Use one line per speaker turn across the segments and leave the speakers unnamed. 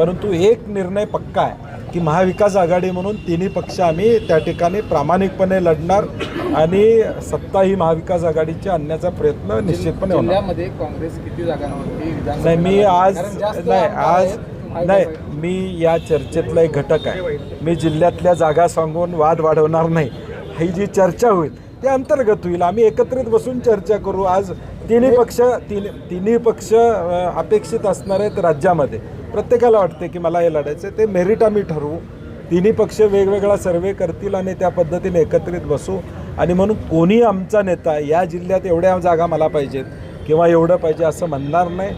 परंतु एक निर्णय पक्का आहे की महाविकास आघाडी म्हणून तिन्ही पक्ष आम्ही त्या ठिकाणी प्रामाणिकपणे लढणार आणि सत्ता ही महाविकास आघाडीची आणण्याचा प्रयत्न निश्चितपणे होणार.
काँग्रेस किती जागांवरती विधानसभेला
नाही मी आज नाही आज नाही मी या चर्चेतला एक घटक आहे. मी जिल्ह्यातल्या जागा सांगून वाद वाढवणार नाही. ही जी चर्चा होईल ते अंतर्गत होईल. आम्ही एकत्रित बसून चर्चा करू. आज तिन्ही पक्ष तीन तिन्ही पक्ष अपेक्षित असणार आहेत राज्यामध्ये. प्रत्येकाला वाटते की मला हे लढायचं आहे. ते मेरिट आम्ही ठरवू. तिन्ही पक्ष वेगवेगळा सर्वे करतील आणि त्या पद्धतीने एकत्रित बसू. आणि म्हणून कोणी आमचा नेता या जिल्ह्यात एवढ्या जागा मला पाहिजेत किंवा एवढं पाहिजे असं म्हणणार नाही.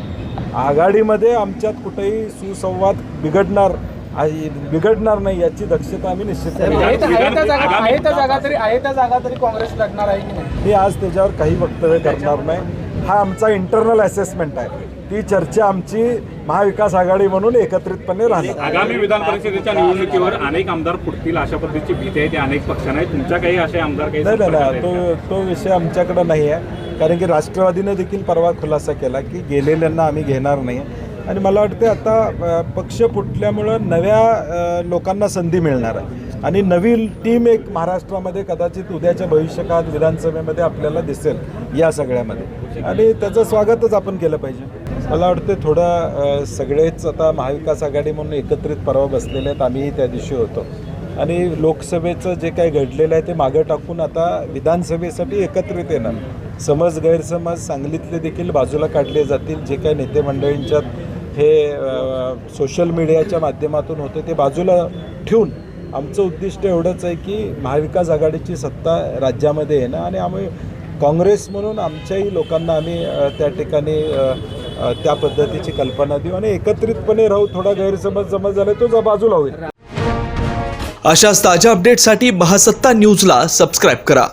आघाडीमध्ये आमच्यात कुठेही सुसंवाद बिघडणार बिघडणार नाही याची दक्षता आम्ही निश्चितपणे
आहे
घेऊ.
त्या- आहे त्या जागा आहे त्या जागा तरी आहे त्या जागा तरी काँग्रेस लढणार आहे की नाही?
मी आज त्याच्यावर काही वक्तव्य करणार नाही. हा आमचा इंटरनल असेसमेंट आहे. ती चर्चा आमची महाविकास आघाडी म्हणून एकत्रितपणे राहणार.
आगामी विधान परिषदेच्या निवडणुकीवर अनेक आमदार फुटतील अशा पद्धतीची भीती आहे. ती अनेक पक्षांना आहे तुमच्या काही असे आमदार काही
नाही नाही तो तो विषय आमच्याकडे नाही आहे. कारण की राष्ट्रवादीने देखील परवा खुलासा केला की गेलेल्यांना आम्ही घेणार नाही. आणि मला वाटते आता पक्ष फुटल्यामुळं नव्या लोकांना संधी मिळणार आहे. आणि नवी टीम एक महाराष्ट्रामध्ये कदाचित उद्याच्या भविष्यकाळात विधानसभेमध्ये आपल्याला दिसेल या सगळ्यामध्ये. आणि त्याचं स्वागतच आपण केलं पाहिजे. मला वाटते थोडं सगळेच आता महाविकास आघाडी म्हणून एकत्रित परवा बसलेले आहेत आम्हीही त्या दिवशी होतो. आणि लोकसभेचं जे काही घडलेलं आहे ते मागं टाकून आता विधानसभेसाठी एकत्रित येणार. समज गैरसमज सांगलीतले देखील बाजूला काढले जातील जे काही नेते मंडळींच्यात हे सोशल मीडियाच्या माध्यमातून होते ते बाजूला ठेवून आमचं उद्दिष्ट एवढंच आहे की महाविकास आघाडीची सत्ता राज्यामध्ये येणं आणि आम्ही काँग्रेस म्हणून आमच्याही लोकांना आम्ही त्या ठिकाणी त्या पद्धतीची कल्पना देऊ आणि एकत्रितपणे राहू थोडा गैरसमज समज झाला तो बाजूला होईल.
अशाच ताज्या अपडेटसाठी महासत्ता न्यूजला सबस्क्राईब करा.